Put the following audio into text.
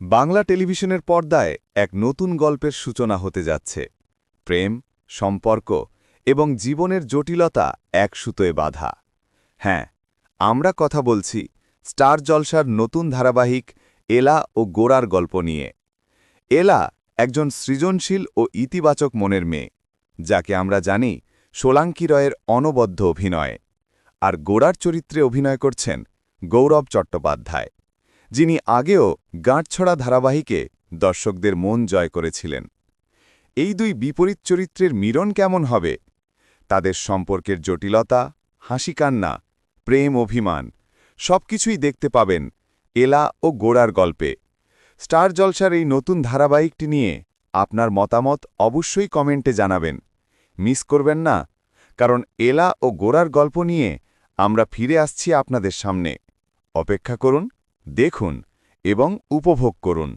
বাংলা টেলিভিশনের পর্দায় এক নতুন গল্পের সূচনা হতে যাচ্ছে। প্রেম, সম্পর্ক এবং জীবনের জটিলতা এক সুতোয় বাধা। হ্যাঁ আমরা কথা বলছি স্টার জলসার নতুন ধারাবাহিক এলা ও গোড়ার গল্প নিয়ে। এলা একজন সৃজনশীল ও ইতিবাচক মনের মেয়ে, যাকে আমরা জানি সোলাঙ্কি রয়ের অনবদ্য অভিনয়। আর গোড়ার চরিত্রে অভিনয় করছেন গৌরব চট্টোপাধ্যায়। যিনি আগেও গাঁটছড়া ধারাবাহিকে দর্শকদের মন জয় করেছিলেন। এই দুই বিপরীত চরিত্রের মিলন কেমন হবে? তাদের সম্পর্কের জটিলতা হাসি কান্না প্রেম, অভিমান, সবকিছুই দেখতে পাবেন এলা ও গোড়ার গল্পে। স্টার জলসার এই নতুন ধারাবাহিকটি নিয়ে আপনার মতামত অবশ্যই কমেন্টে জানাবেন। মিস করবেন না, কারণ এলা ও গোড়ার গল্প নিয়ে আমরা ফিরে আসছি আপনাদের সামনে। অপেক্ষা করুন দেখুন এবং উপভোগ করুন।